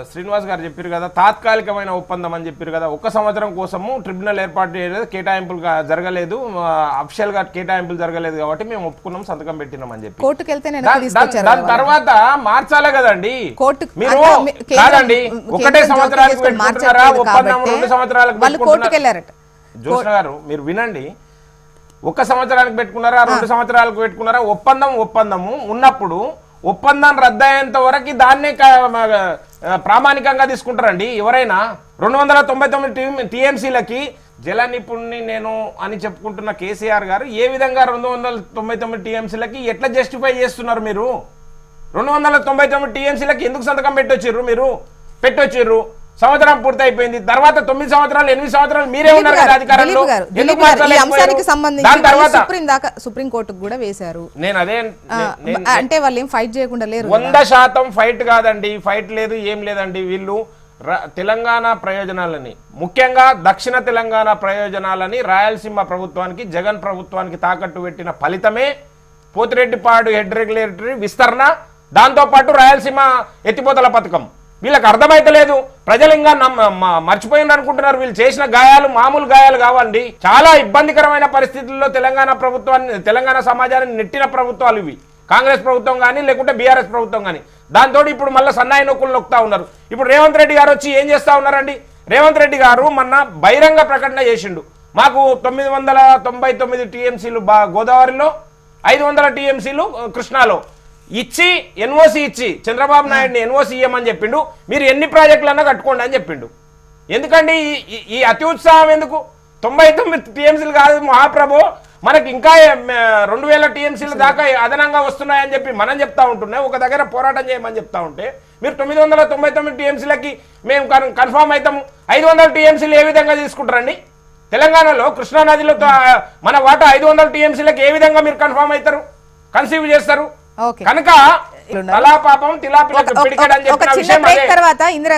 శ్రీనివాస్ గారు చెప్పారు కదా తాత్కాలికమైన ఒప్పందం అని చెప్పారు కదా ఒక సంవత్సరం కోసము ట్రిబ్యునల్ ఏర్పాటు చేయలేదు కేటాయింపులు జరగలేదు అఫిషియల్గా కేటాయింపులు జరగలేదు కాబట్టి మేము ఒప్పుకున్నాం సంతకం పెట్టినాం అని చెప్పి. కోర్టుకు వెళ్తే దాని- తర్వాత మార్చాలే కదండి? మీరు కాదండి ఒకటే చేసుకొని పెట్టుకుంటున్నారా? ఒప్పందం రెండు సంవత్సరాలకు జోష్ణ గారు మీరు వినండి. ఒక సంవత్సరానికి పెట్టుకున్నారా రెండు సంవత్సరాలకు పెట్టుకున్నారా? ఒప్పందం ఒప్పందము ఉన్నప్పుడు ఒప్పందం రద్దయ్యేంత వరకు దాన్నే ప్రామాణికంగా తీసుకుంటారండి. ఎవరైనా రెండు వందల తొంభై తొమ్మిది టీఎంసీలకి జల నిపుణుని నేను అని చెప్పుకుంటున్న కేసీఆర్ గారు ఏ విధంగా రెండు వందల తొంభై తొమ్మిది టీఎంసీలకి ఎట్లా జస్టిఫై చేస్తున్నారు మీరు? రెండు వందల తొంభై తొమ్మిది టీఎంసీలకి ఎందుకు సంతకం పెట్టొచ్చిర్రు మీరు? పెట్టొచ్చిర్రు. సంవత్సరం పూర్తయిపోయింది. తర్వాత తొమ్మిది సంవత్సరాలు ఎనిమిది సంవత్సరాలు మీరే ఉన్నారు కదా అధికారంలో? అంశానికి సంబంధించి సుప్రీం కోర్టుకు కూడా వేశారు. నేను అదే అంటే వాళ్ళు ఏం ఫైట్ చేయకుండా లేరు వంద శాతం ఫైట్ కాదండి. ఫైట్ లేదు ఏం లేదండి. వీళ్ళు తెలంగాణ ప్రయోజనాలని ముఖ్యంగా దక్షిణ తెలంగాణ ప్రయోజనాలని రాయలసీమ ప్రభుత్వానికి జగన్ ప్రభుత్వానికి తాకట్టు పెట్టిన ఫలితమే పోతిరెడ్డిపాడు హెడ్ రెగ్యులేటరీ విస్తరణ. దాంతోపాటు రాయలసీమ ఎత్తిపోతల పథకం. వీళ్ళకి అర్థమైతలేదు ప్రజలు ఇంకా నమ్మ- మర్చిపోయింది అనుకుంటున్నారు. వీళ్ళు చేసిన గాయాలు మామూలు గాయాలు కావండి. చాలా ఇబ్బందికరమైన పరిస్థితుల్లో తెలంగాణ ప్రభుత్వాన్ని తెలంగాణ సమాజాన్ని నెట్టిన ప్రభుత్వాలు ఇవి. కాంగ్రెస్ ప్రభుత్వం కానీ లేకుంటే బీఆర్ఎస్ ప్రభుత్వం కానీ దాంతో ఇప్పుడు మళ్ళీ సన్నాయి నొక్కులు నొక్కుతా ఉన్నారు. ఇప్పుడు రేవంత్ రెడ్డి గారు వచ్చి ఏం చేస్తా ఉన్నారండి? రేవంత్ రెడ్డి గారు మొన్న బహిరంగ ప్రకటన చేసిండు. మాకు తొమ్మిది వందల తొంభై తొమ్మిది టీఎంసీలు బా గోదావరిలో ఐదు వందల టీఎంసీలు కృష్ణాలో. ఇచ్చి ఎన్ఓసి ఇచ్చి చంద్రబాబు నాయుడిని ఎన్ఓసి ఇయ్యమని చెప్పిండు. మీరు ఎన్ని ప్రాజెక్టులన్నా కట్టుకోండి అని చెప్పిండు. ఎందుకండి ఈ- ఈ- అతి ఉత్సాహం ఎందుకు? తొంభై తొమ్మిది టీఎంసీలు కాదు మహాప్రభు. మనకి ఇంకా రెండు వేల టీఎంసీల దాకా అదనంగా వస్తున్నాయని చెప్పి మనం చెప్తా ఉంటున్నాం. ఒక దగ్గర పోరాటం చేయమని చెప్తా ఉంటే మీరు తొమ్మిది వందల తొంభై తొమ్మిది టీఎంసీలకి మేము కన్- కన్ఫామ్ అవుతాము ఐదు వందల టీఎంసీలు ఏ విధంగా తీసుకుంటారండి? తెలంగాణలో కృష్ణా నదిలో మన వాటా ఐదు వందల టీఎంసీలకు ఏ విధంగా మీరు కన్ఫామ్ అవుతారు? కన్సీవ్ చేస్తారు? కనుక తలా పాపం తిలాపిలకు ఒక- ఒక- పిడికెడు అని చెప్పిన విషయం అదే. తర్వాత ఇందిరా